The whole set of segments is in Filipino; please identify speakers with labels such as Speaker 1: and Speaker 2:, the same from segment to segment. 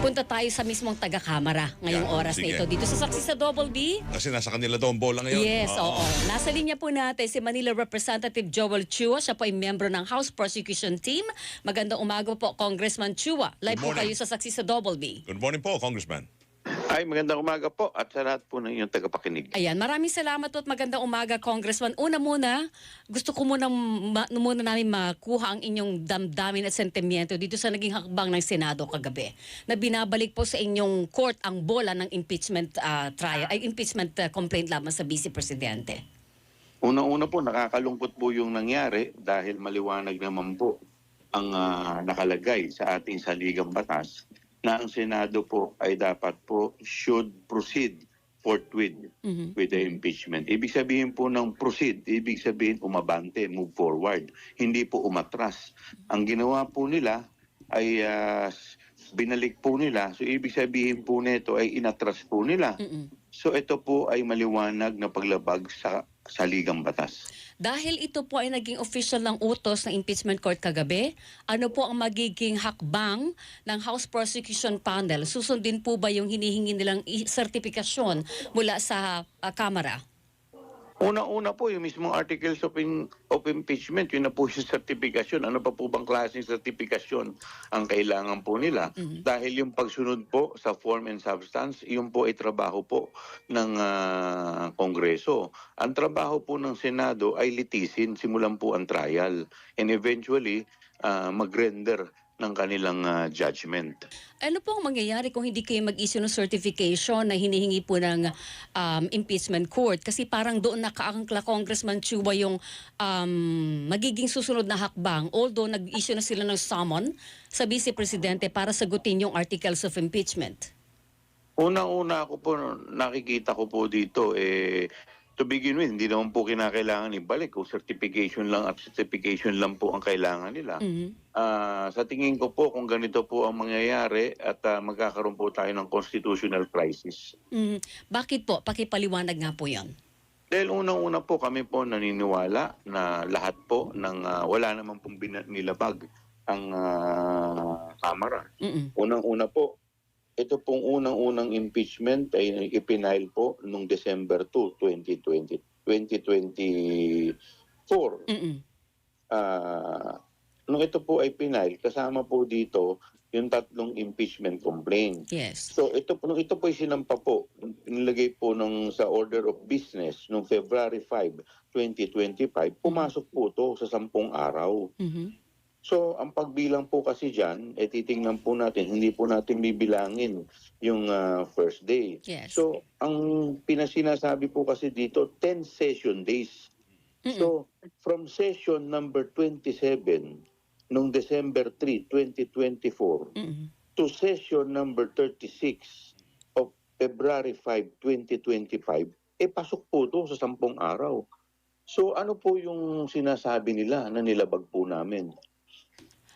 Speaker 1: Punta tayo sa mismong taga-kamara ngayong
Speaker 2: Yan,
Speaker 1: oras na
Speaker 2: sige.
Speaker 1: ito. Dito sa saksi sa Double B.
Speaker 2: Kasi nasa kanila daw ang bola ngayon.
Speaker 1: Yes, oo. Nasa linya po natin si Manila Representative Joel Chua. Siya po ay membro ng House Prosecution Team. Magandang umaga po, Congressman Chua. Live
Speaker 2: Good
Speaker 1: po kayo
Speaker 2: morning.
Speaker 1: sa saksi sa Double B.
Speaker 2: Good morning po, Congressman.
Speaker 3: Ay, magandang umaga po at sa lahat po ng inyong tagapakinig.
Speaker 1: Ayan, maraming salamat po at magandang umaga, Congressman. Una muna, gusto ko muna, ma, muna namin makuha ang inyong damdamin at sentimiento dito sa naging hakbang ng Senado kagabi na binabalik po sa inyong court ang bola ng impeachment ah, trial, ay impeachment ah, complaint lamang sa Vice Presidente.
Speaker 3: Una-una po, nakakalungkot po yung nangyari dahil maliwanag naman po ang ah, nakalagay sa ating saligang batas na ang Senado po ay dapat po should proceed forthwith
Speaker 1: Mhm.
Speaker 3: with the impeachment. Ibig sabihin po ng proceed, ibig sabihin umabante, move forward, hindi po umatras. Ang ginawa po nila ay ah, binalik po nila. So ibig sabihin po nito ay inatras po nila.
Speaker 1: Mm-mm.
Speaker 3: So ito po ay maliwanag na paglabag sa saligang batas.
Speaker 1: Dahil ito po ay naging official ng utos ng impeachment court kagabi, ano po ang magiging hakbang ng House Prosecution Panel? Susundin po ba yung hinihingi nilang sertifikasyon mula sa ah, Kamara?
Speaker 3: Una-una po, yung mismong articles of, in- of impeachment, yun na po yung certification. Ano pa po bang klaseng certification ang kailangan po nila? Dahil yung pagsunod po sa form and substance, yun po ay trabaho po ng ah, Kongreso. Ang trabaho po ng Senado ay litisin, simulan po ang trial. And eventually, ah, mag-render ng kanilang ah, judgment.
Speaker 1: Ano po ang mangyayari kung hindi kayo mag-issue ng certification na hinihingi po ng um, impeachment court? Kasi parang doon nakaangkla Congressman Chua yung um, magiging susunod na hakbang. Although nag-issue na sila ng summon sa Vice Presidente para sagutin yung articles of impeachment.
Speaker 3: Una-una ako po, nakikita ko po dito, eh, to begin with, hindi naman po kinakailangan ibalik. Kung certification lang at certification lang po ang kailangan nila.
Speaker 1: Mhm.
Speaker 3: Ah, sa tingin ko po, kung ganito po ang mangyayari at ah, magkakaroon po tayo ng constitutional crisis.
Speaker 1: Mhm. Bakit po? Pakipaliwanag nga po yon.
Speaker 3: Dahil unang-una po kami po naniniwala na lahat po ng ah, wala naman pong bina- nilabag ang ah, Kamara.
Speaker 1: Mhm.
Speaker 3: Unang-una po, ito pong unang-unang impeachment ay ipinail po noong December 2, 2020, 2024.
Speaker 1: Mhm.
Speaker 3: Ah, nung ito po ay pinail, kasama po dito yung tatlong impeachment complaint.
Speaker 1: Yes.
Speaker 3: So ito po nung ito po ay sinampa po, nilagay po nung sa order of business nung February 5, 2025, pumasok po to sa sampung araw.
Speaker 1: Mhm.
Speaker 3: So, ang pagbilang po kasi dyan, eh titingnan po natin, hindi po natin bibilangin yung ah, first day.
Speaker 1: Yes.
Speaker 3: So, ang pinasinasabi po kasi dito, 10 session days.
Speaker 1: Mm-mm.
Speaker 3: So, from session number 27, nung December 3, 2024,
Speaker 1: Mhm.
Speaker 3: to session number 36 of February 5, 2025, eh pasok po to sa sampung araw. So, ano po yung sinasabi nila na nilabag po namin?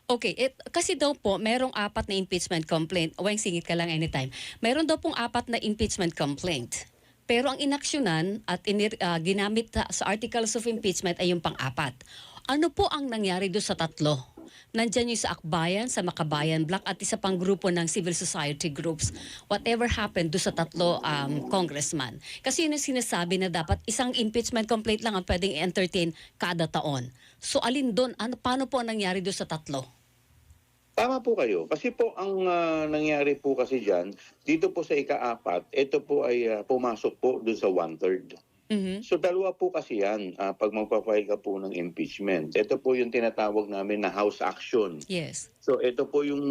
Speaker 1: Okay, it, kasi daw po, merong apat na impeachment complaint. Weng, singit ka lang anytime. Meron daw pong apat na impeachment complaint. Pero ang inaksyonan at inir, ah, ginamit sa articles of impeachment ay yung pang-apat. Ano po ang nangyari doon sa tatlo? Nandyan yung sa Akbayan, sa Makabayan Black at isa pang grupo ng civil society groups. Whatever happened doon sa tatlo um, congressman. Kasi yun yung sinasabi na dapat isang impeachment complaint lang ang pwedeng i-entertain kada taon. So alin doon, ano, paano po ang nangyari doon sa tatlo?
Speaker 3: Tama po kayo. Kasi po ang ah, nangyari po kasi dyan, dito po sa ika-apat, ito po ay ah, pumasok po dun sa one-third.
Speaker 1: Mhm.
Speaker 3: So dalawa po kasi yan ah, pag magpa-file ka po ng impeachment. Ito po yung tinatawag namin na house action.
Speaker 1: Yes.
Speaker 3: So ito po yung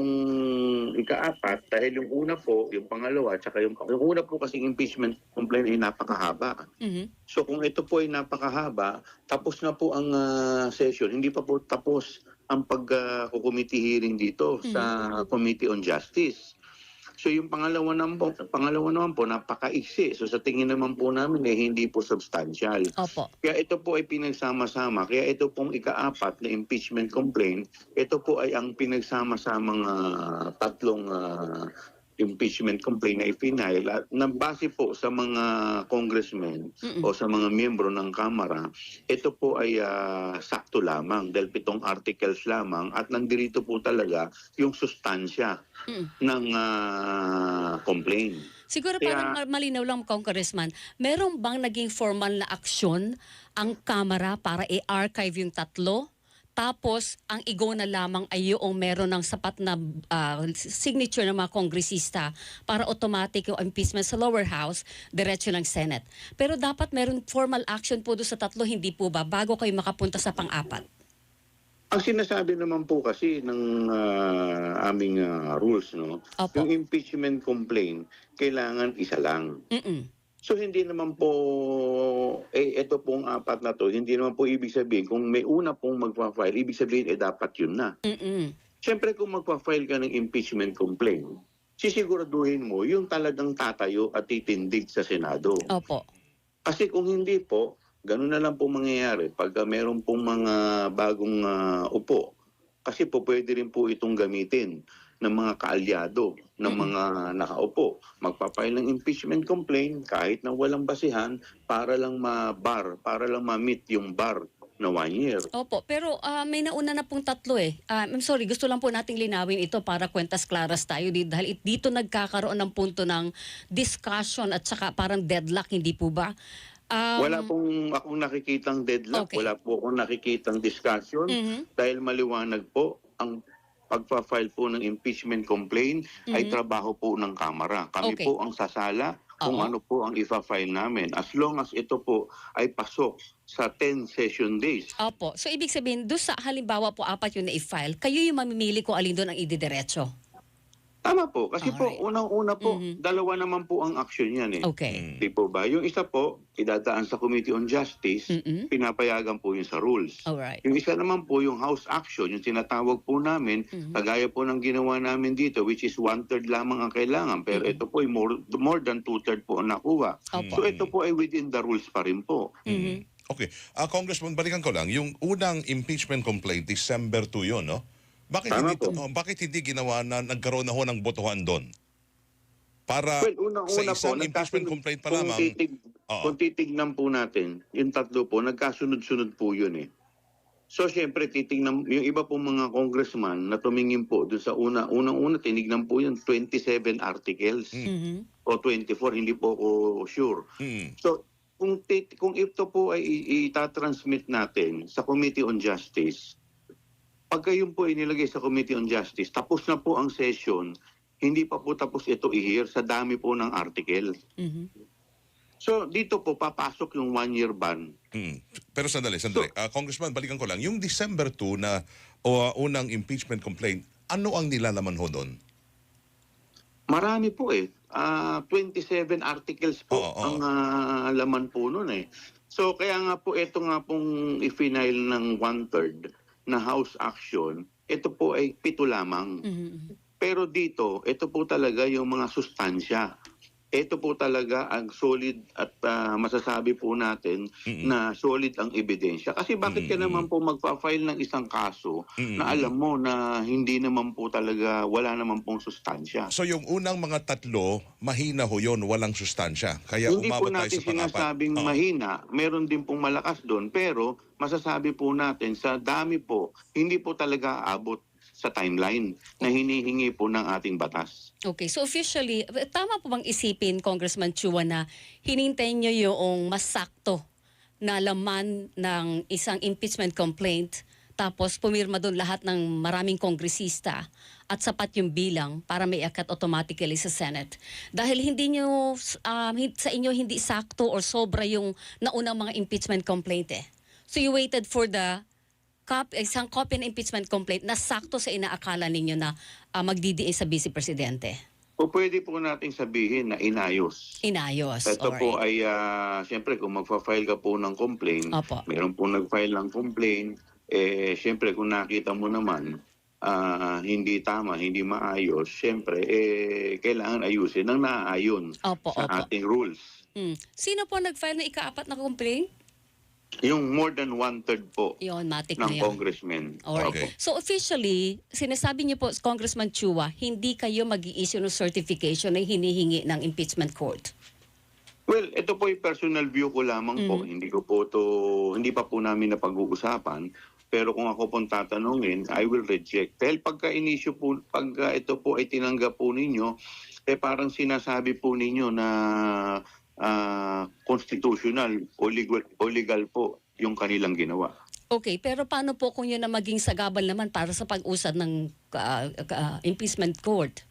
Speaker 3: ika-apat dahil yung una po, yung pangalawa, at saka yung, yung una po kasi impeachment complaint ay napakahaba.
Speaker 1: Mhm.
Speaker 3: So kung ito po ay napakahaba, tapos na po ang ah, session, hindi pa po tapos ang pag-committee hearing dito sa Committee on Justice. So yung pangalawa naman po, pangalawa naman po napakaiksi. So sa tingin naman po namin eh hindi po substantial.
Speaker 1: Opo.
Speaker 3: Kaya ito po ay pinagsama-sama. Kaya ito pong ikaapat na impeachment complaint, ito po ay ang pinagsama-samang ah, tatlong ah, impeachment complaint na ipinail at nabase po sa mga congressmen
Speaker 1: Mm-mm.
Speaker 3: o sa mga miyembro ng Kamara, ito po ay ah, sakto lamang dahil pitong articles lamang at nandirito po talaga yung sustansya
Speaker 1: Mm.
Speaker 3: ng ah, complaint.
Speaker 1: Siguro
Speaker 3: Kaya-
Speaker 1: parang ma- malinaw lang, Congressman, meron bang naging formal na aksyon ang Kamara para i-archive yung tatlo? Tapos, ang igo na lamang ay yung meron ng sapat na ah, signature ng mga kongresista para automatic yung impeachment sa lower house, diretso ng Senate. Pero dapat meron formal action po doon sa tatlo, hindi po ba? Bago kayo makapunta sa pang-apat.
Speaker 3: Ang sinasabi naman po kasi ng ah, aming ah, rules, no,
Speaker 1: Opo.
Speaker 3: yung impeachment complaint, kailangan isa lang.
Speaker 1: Mm-mm.
Speaker 3: So hindi naman po, eh ito pong apat na to, hindi naman po ibig sabihin, kung may una pong magpa-file, ibig sabihin eh dapat yun na.
Speaker 1: Mm-mm.
Speaker 3: Siyempre kung magpa-file ka ng impeachment complaint, sisiguraduhin mo yung talagang tatayo at titindig sa Senado.
Speaker 1: Opo.
Speaker 3: Kasi kung hindi po, ganun na lang po mangyayari pag uh, meron pong mga bagong ah, upo. Kasi po pwede rin po itong gamitin ng mga kaalyado ng mga nakaupo. Magpapile ng impeachment complaint kahit na walang basihan para lang ma-bar, para lang ma-meet yung bar na one year.
Speaker 1: Opo, pero ah, may nauna na pong tatlo eh. Ah, I'm sorry, gusto lang po nating linawin ito para kwentas klaras tayo di- dahil it- dito nagkakaroon ng punto ng discussion at saka parang deadlock, hindi po ba? Um,
Speaker 3: wala pong akong nakikitang deadlock,
Speaker 1: Okay.
Speaker 3: wala po akong nakikitang discussion
Speaker 1: mhm,
Speaker 3: dahil maliwanag po ang pagpa-file po ng impeachment complaint ay
Speaker 1: Mhm.
Speaker 3: trabaho po ng Kamara. Kami
Speaker 1: Okay.
Speaker 3: po ang sasala kung
Speaker 1: Oo.
Speaker 3: ano po ang ifa-file namin. As long as ito po ay pasok sa 10 session days.
Speaker 1: Opo. So ibig sabihin, doon sa halimbawa po apat yung na-file, kayo yung mamimili kung alin doon ang ididiretso.
Speaker 3: Tama po. Kasi po,
Speaker 1: Alright.
Speaker 3: unang-una po,
Speaker 1: Mhm.
Speaker 3: dalawa naman po ang action yan eh.
Speaker 1: Okay.
Speaker 2: Mm.
Speaker 3: Di po ba? Yung isa po, idadaan sa Committee on Justice,
Speaker 1: Mm-mm.
Speaker 3: pinapayagan po yun sa rules.
Speaker 1: Alright.
Speaker 3: Yung isa naman po, yung house action, yung tinatawag po namin,
Speaker 1: Mhm.
Speaker 3: kagaya po ng ginawa namin dito, which is one-third lamang ang kailangan. Pero ito po ay more, more than two-third po ang nakuha.
Speaker 1: Opo.
Speaker 3: So ito po ay within the rules pa rin po.
Speaker 1: Mhm.
Speaker 2: Okay. Ah, Congressman, balikan ko lang. Yung unang impeachment complaint, December 2 yun, no? Bakit
Speaker 3: Tama
Speaker 2: hindi,
Speaker 3: po.
Speaker 2: oh, bakit hindi ginawa na nagkaroon na ho ng botohan doon? Para
Speaker 3: Well, unang-una
Speaker 2: sa
Speaker 3: po,
Speaker 2: isang impeachment
Speaker 3: nagkasunod-
Speaker 2: complaint pa
Speaker 3: kung,
Speaker 2: lamang,
Speaker 3: titig,
Speaker 2: Oo.
Speaker 3: kung titignan po natin, yung tatlo po, nagkasunod-sunod po yun eh. So, siyempre, titignan, yung iba po mga congressman na tumingin po doon sa una, unang-una, tinignan po yun, 27 articles
Speaker 1: Mhm.
Speaker 3: o 24, hindi po ako sure.
Speaker 2: mm,
Speaker 3: So, kung tit- kung ito po ay itatransmit natin sa Committee on Justice, pagka yun po inilagay sa Committee on Justice, tapos na po ang session, hindi pa po tapos ito i-hear sa dami po ng article.
Speaker 1: Mhm.
Speaker 3: So, dito po papasok yung one-year ban.
Speaker 2: mm. Pero sandali, sandali. Ah, Congressman, balikan ko lang. Yung December 2 na o, unang impeachment complaint, ano ang nilalaman ho doon?
Speaker 3: Marami po eh. Ah, 27 articles po
Speaker 2: Oo, oo.
Speaker 3: ang ah, laman po nun eh. So kaya nga po ito nga pong i-final ng one-third na House action, ito po ay pito lamang.
Speaker 1: Mhm.
Speaker 3: Pero dito, ito po talaga yung mga sustansya. Ito po talaga ang solid at ah, masasabi po natin
Speaker 2: Mm-mm.
Speaker 3: na solid ang ebidensya. Kasi bakit ka
Speaker 2: Mm-mm.
Speaker 3: naman po magpa-file ng isang kaso
Speaker 2: Mm-mm.
Speaker 3: na alam mo na hindi naman po talaga, wala naman pong sustansya.
Speaker 2: So yung unang mga tatlo, mahina ho yun, walang sustansya. Kaya
Speaker 3: Hindi po
Speaker 2: umabot tayo
Speaker 3: natin
Speaker 2: sa pang-apat.
Speaker 3: sinasabing mahina, meron din pong malakas doon, pero masasabi po natin sa dami po, hindi po talaga aabot sa timeline na hinihingi po ng ating batas.
Speaker 1: Okay, so officially, tama po bang isipin, Congressman Chua, na hinintay niyo yung masakto na laman ng isang impeachment complaint tapos pumirma doon lahat ng maraming kongresista at sapat yung bilang para may akat automatically sa Senate. Dahil hindi nyo, um, sa inyo hindi sakto or sobra yung naunang mga impeachment complaint eh. So you waited for the cop, isang copy ng impeachment complaint na sakto sa inaakala ninyo na ah, magdidiin sa Vice Presidente.
Speaker 3: O pwede po nating sabihin na inayos.
Speaker 1: Inayos.
Speaker 3: Ito po
Speaker 1: Alright.
Speaker 3: ay, ah, siyempre kung magfa-file ka po ng complaint,
Speaker 1: Opo.
Speaker 3: meron po nag-file ng complaint, eh, siyempre kung nakita mo naman, ah, hindi tama, hindi maayos, siyempre, eh, kailangan ayusin ng naaayon
Speaker 1: Opo,
Speaker 3: sa
Speaker 1: opo.
Speaker 3: ating rules.
Speaker 1: Hmm. Sino po nag-file ng ika-apat na complaint?
Speaker 3: Yung more than one-third po
Speaker 1: Yun, matik na
Speaker 3: ng
Speaker 1: yan.
Speaker 3: congressmen.
Speaker 1: Alright.
Speaker 2: Okay.
Speaker 1: So officially, sinasabi niyo po, Congressman Chua, hindi kayo mag issue ng certification na hinihingi ng impeachment court.
Speaker 3: Well, ito po yung personal view ko lamang po. Hindi ko po to, hindi pa po namin na pag-uusapan. Pero kung ako pong tatanungin, I will reject. Dahil pagka inisyu po, pagka ito po ay tinanggap po ninyo, eh parang sinasabi po ninyo na ah, constitutional o legal, o legal po yung kanilang ginawa.
Speaker 1: Okay, pero paano po kung yun na maging sagabal naman para sa pag-usad ng ah, ah, impeachment court?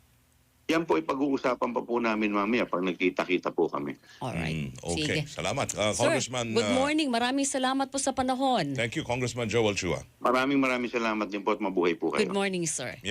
Speaker 3: Yan po ay pag-uusapan pa po namin mamaya pag nagkita-kita po kami.
Speaker 1: Alright.
Speaker 2: Mm, okay,
Speaker 1: Sige.
Speaker 2: salamat. Uh,
Speaker 1: Sir,
Speaker 2: Congressman,
Speaker 1: good
Speaker 2: uh,
Speaker 1: morning. Maraming salamat po sa panahon.
Speaker 2: thank you, Congressman Joel Chua.
Speaker 3: Maraming maraming salamat din po at mabuhay po kayo.
Speaker 1: Good morning, sir.